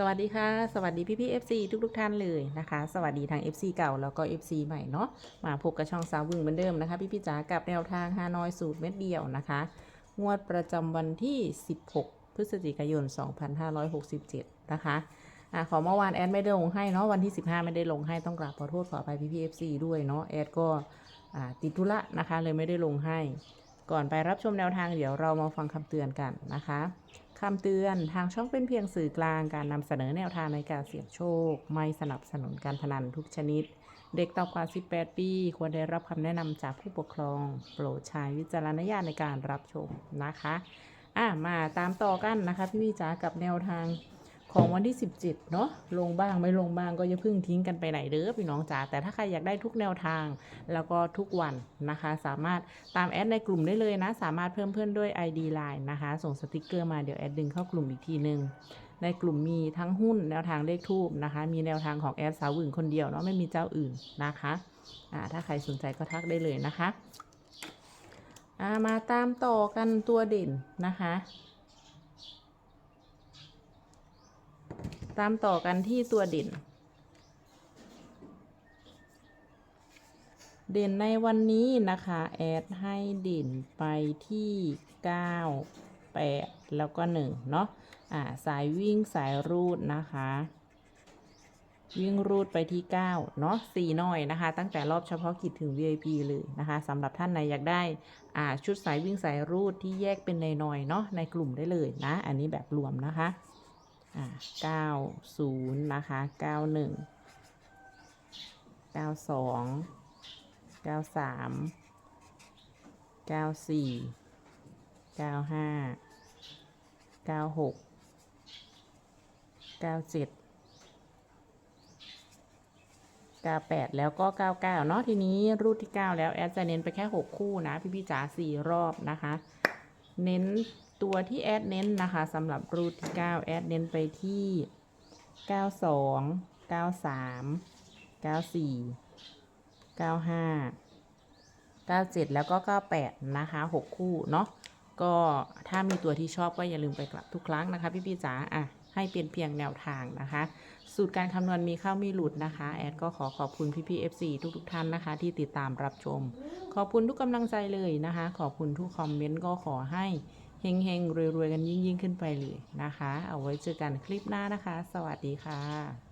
สวัสดีค่ะ สวัสดีพี่พี่ๆ FC ทุกทุกท่านเลยนะคะ สวัสดีทาง FC เก่าแล้วก็ FC ใหม่เนาะมาพบกับช่องสาววึงเหมือนเดิมนะคะ พี่พี่จ๋ากับแนวทางฮานอยสูตรเม็ดเดียวนะคะ งวดประจำวันที่ 16 พฤศจิกายน 2567 นะคะอะขอเมื่อวานแอดไม่ได้ลงให้เนาะวันที่ 15 ไม่ได้ลงให้ต้องกราบขอโทษขออภัยพี่พี่ๆ FC ด้วยเนาะแอดก็อ่าติดธุระนะคะเลยไม่ได้ลงให้ ก่อนไปรับชมแนวทางเดี๋ยวเรามาฟังคำเตือนกันนะคะ คำเตือนทางช่องเป็นเพียงสื่อกลางการนำเสนอแนวทางในการเสี่ยงโชค ไม่สนับสนุนการพนันทุกชนิด เด็กต่ำกว่า 18 ปี ควรได้รับคำแนะนำจากผู้ปกครอง โปรดใช้วิจารณญาณในการรับชมนะคะ อะมาตามต่อกันนะคะพี่จ๋ากับแนวทาง ของวันที่ 17 เนาะลงบ้างไม่ลงบ้างก็อย่าเพิ่งทิ้งกันไปไหนเด้อพี่น้องจ๋าแต่ถ้าใครอยากได้ทุกแนวทาง แล้วก็ทุกวันนะคะ สามารถตามแอดในกลุ่มได้เลยนะ สามารถเพิ่มเพื่อนด้วย ID Line นะคะ ส่งสติกเกอร์มาเดี๋ยวแอดดึงเข้ากลุ่มอีกทีนึงในกลุ่มมีทั้งหุ้นแนวทางเลขทูบนะคะ มีแนวทางของแอดสาวหวึงคนเดียวเนาะไม่มีเจ้าอื่นนะคะอ่าถ้าใครสนใจก็ทักได้เลยนะคะอ่ามาตามต่อกันตัวเด่นนะคะ ตามต่อกันที่ตัวเด่น เด่นในวันนี้นะคะ แอดให้เด่นไปที่ 9 8 แล้วก็ 1 เนาะอ่าสายวิ่งสายรูดนะคะ วิ่งรูดไปที่ 9 เนาะ4หน่อยนะคะ ตั้งแต่รอบเฉพาะกิจถึง VIP เลยนะคะสำหรับท่านไหนอยากได้อ่าชุดสายวิ่งสายรูดที่แยกเป็นในหน่อยๆเนาะในกลุ่มได้เลยนะ อันนี้แบบรวมนะคะ อ่า90นะคะ91 92 93 94 95 96 97 98แล้วก็99เนาะทีนี้รูทที่9แล้วแอดจะเน้นไปแค่6คู่นะ พี่พี่จ๋า4รอบนะคะ เน้น ตัวที่แอดเน้นนะคะสำหรับรูทที่9แอดเน้นไปที่ 92 93 94 95 97 แล้วก็ 98 นะคะ 6 คู่เนาะก็ถ้ามีตัวที่ชอบก็อย่าลืมไปกลับทุกครั้งนะคะ พี่ๆจ๋าอะให้เป็นเพียงแนวทางนะคะ สูตรการคำนวณมีเข้ามีหลุดนะคะ แอดก็ขอขอบคุณพี่ๆ FC ทุกๆท่านนะคะ ที่ติดตามรับชม ขอบคุณทุกกำลังใจเลยนะคะ ขอบคุณทุกคอมเมนต์ก็ขอให้ เฮงๆรวยๆกันยิ่งๆ ขึ้นไปเลยนะคะ เอาไว้เจอกันคลิปหน้านะคะ สวัสดีค่ะ